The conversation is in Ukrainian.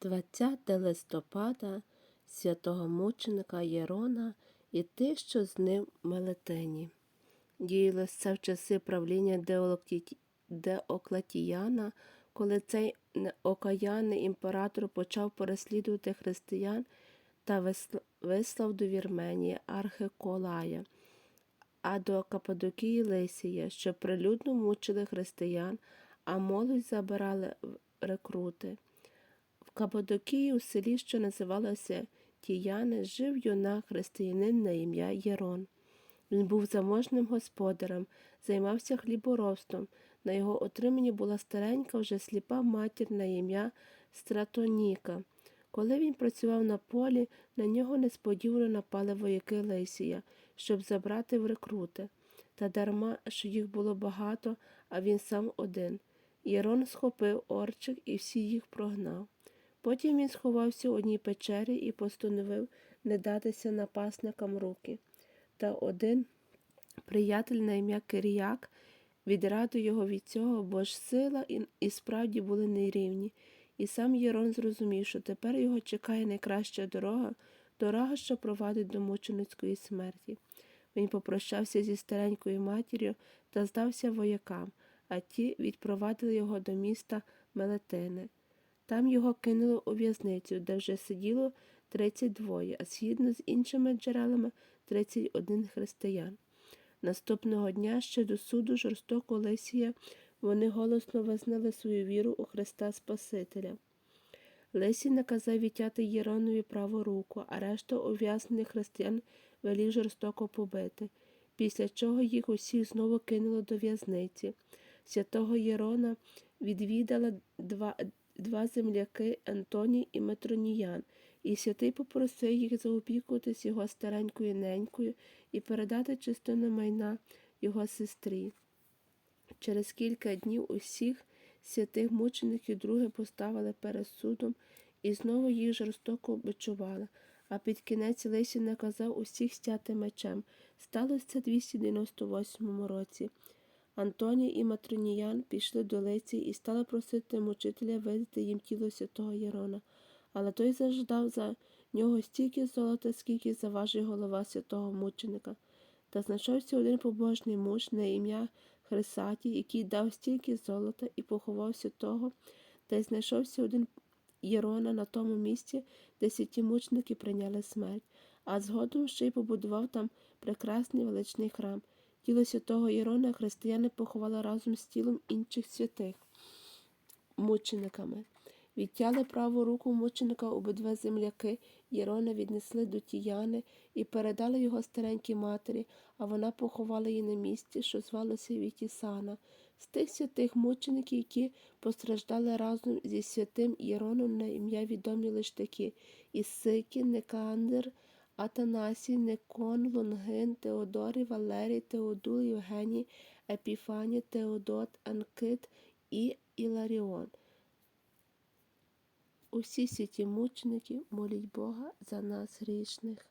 20 листопада святого мученика Єрона і тих, що з ним в Мелетині. Діялось це в часи правління Деоклетіяна, коли цей окаянний імператор почав переслідувати християн та вислав до Вірменії Архиколая, а до Каппадокії Лисія, що прилюдно мучили християн, а молодь забирали в рекрути. В Каппадокії у селі, що називалося Тіяни, жив юнак християнин на ім'я Єрон. Він був заможним господарем, займався хліборобством. На його отриманні була старенька, вже сліпа матір на ім'я Стратоніка. Коли він працював на полі, на нього несподівано напали вояки Лисія, щоб забрати в рекрути. Та дарма, що їх було багато, а він сам один. Єрон схопив орчик і всі їх прогнав. Потім він сховався у одній печері і постановив не датися напасникам руки. Та один приятель на ім'я Киріяк відрадив його від цього, бо ж сила і, справді були нерівні. І сам Єрон зрозумів, що тепер його чекає найкраща дорога, дорога, що провадить до мученицької смерті. Він попрощався зі старенькою матір'ю та здався воякам, а ті відпровадили його до міста Мелетини. Там його кинули у в'язницю, де вже сиділо 32, а згідно з іншими джерелами 31 християн. Наступного дня ще до суду жорстоко Лисія вони голосно визнали свою віру у Христа Спасителя. Лисій наказав відтяти Єронові праву руку, а решту ув'язнених християн велів жорстоко побити, після чого їх усіх знову кинуло до в'язниці. Святого Єрона відвідала два, два земляки Антоній і Метроніян, і святий попросив їх заопікуватись його старенькою ненькою і передати частину майна його сестрі. Через кілька днів усіх святих мучеників друге поставили перед судом і знову їх жорстоко бичували, а під кінець Лисі наказав усіх стяти мечем. Сталося це 298 році. Антоній і Матроніян пішли до Лиці і стали просити мучителя видати їм тіло святого Єрона, але той заждав за нього стільки золота, скільки заважить голова святого мученика. Та знайшовся один побожний муж на ім'я Хрисатій, який дав стільки золота і поховався того, та й знайшовся один Єрона на тому місці, де святі мученики прийняли смерть, а згодом ще й побудував там прекрасний величний храм. Тіло святого Єрона християни поховали разом з тілом інших святих мучениками. Відтяли праву руку мученика обидва земляки, Єрона віднесли до Тіяни і передали його старенькій матері, а вона поховала її на місці, що звалося Вітісана. З тих святих мучеників, які постраждали разом зі святим Єроном на ім'я відомі лише такі Ісики, Некандер, Атанасій, Некон, Лонгин, Теодорій, Валерій, Теодул, Євгеній, Епіфаній, Теодот, Анкит і Іларіон. Усі сіті мученики моліть Бога за нас грішних.